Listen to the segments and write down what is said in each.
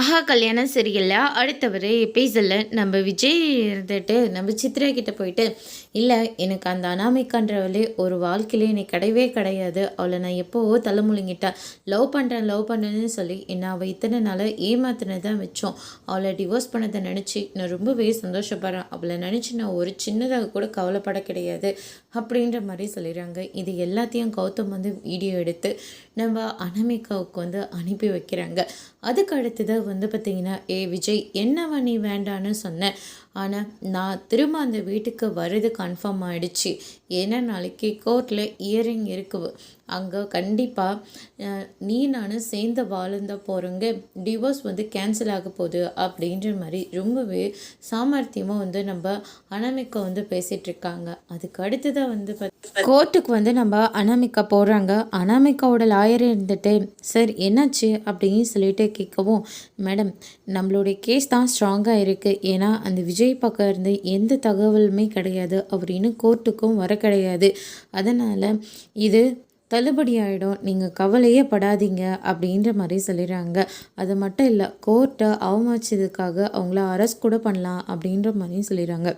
ஆஹா கல்யாணம் சரியில்லை. அடுத்தவர் பேசல. நம்ம விஜய் இருந்துட்டு நம்ம சித்ரா கிட்டே போயிட்டு இல்லை எனக்கு அந்த அனாமிக்கான்றவளே ஒரு வாழ்க்கையிலே எனக்கு கிடையவே கிடையாது. அவளை நான் எப்போவோ தலைமுழுங்கிட்டேன் லவ் பண்ணுறேன் லவ் பண்ணுறேன்னு சொல்லி என்னை அவள் இத்தனை நாளாக ஏமாத்தினது தான் வச்சோம் அவளை டிவோர்ஸ் பண்ணதை நினச்சி நான் ரொம்பவே சந்தோஷப்படுறேன். அவளை நினச்சி நான் ஒரு சின்னதாக கூட கவலைப்பட கிடையாது. அப்படின்ற மாதிரி சொல்லிடுறாங்க. இது எல்லாத்தையும் கௌதம் வந்து வீடியோ எடுத்து நம்ம அனாமிகாவுக்கு வந்து அனுப்பி வைக்கிறாங்க. அதுக்கு அடுத்தது வந்து பார்த்திங்கன்னா ஏ விஜய் என்னவா நீ வேண்டான்னு சொன்னேன் ஆனால் நான் திரும்ப அந்த வீட்டுக்கு வர்றது கன்ஃபார்ம் ஆகிடுச்சு ஏன்னா நாளைக்கு கோர்ட்டில் இயரிங் இருக்குது அங்கே கண்டிப்பாக நீ நான் சேர்ந்து வாழ்ந்த போகிறவங்க டிவோர்ஸ் வந்து கேன்சல் ஆக போகுது. அப்படின்ற மாதிரி ரொம்பவே சாமர்த்தியமாக வந்து நம்ம அனாமிக்கா வந்து பேசிகிட்டு இருக்காங்க. அதுக்கு அடுத்ததாக வந்து கோர்ட்டுக்கு வந்து நம்ம அனாமிக்கா போகிறாங்க அனாமிக்காவோட லாயர் இருந்துட்டு சார் என்னாச்சு? அப்படின்னு சொல்லிட்டு கேட்கவும் மேடம் நம்மளுடைய கேஸ் தான் ஸ்ட்ராங்காக இருக்குது ஏன்னா அந்த விஜய் பக்கம் இருந்து எந்த தகவலுமே கிடையாது. அவர் இன்னும் கோர்ட்டுக்கும் வர கிடையாது. அதனால் இது தள்ளுபடி ஆகிடும் நீங்கள் கவலையே படாதீங்க அப்படின்ற மாதிரி சொல்லிடுறாங்க. அது மட்டும் இல்லை கோர்ட்டை அவமதிச்சதுக்காக அவங்கள அரெஸ்ட் கூட பண்ணலாம் அப்படின்ற மாதிரியும் சொல்லிடுறாங்க.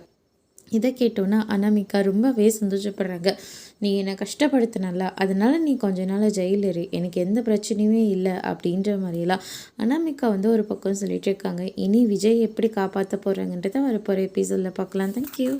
இதை கேட்டோன்னா அனாமிகா ரொம்பவே சந்தோஷப்படுறாங்க. நீ என்னை கஷ்டப்படுத்தினல அதனால் நீ கொஞ்ச நாள் ஜெயிலரு எனக்கு எந்த பிரச்சனையுமே இல்லை அப்படின்ற மாதிரிலாம் அனாமிகா வந்து ஒரு பக்கம் சொல்லிட்டு இருக்காங்க. இனி விஜய் எப்படி காப்பாற்ற போகிறாங்கன்றத வரப்போகிற எபிசோடில் பார்க்கலாம். தேங்க்யூ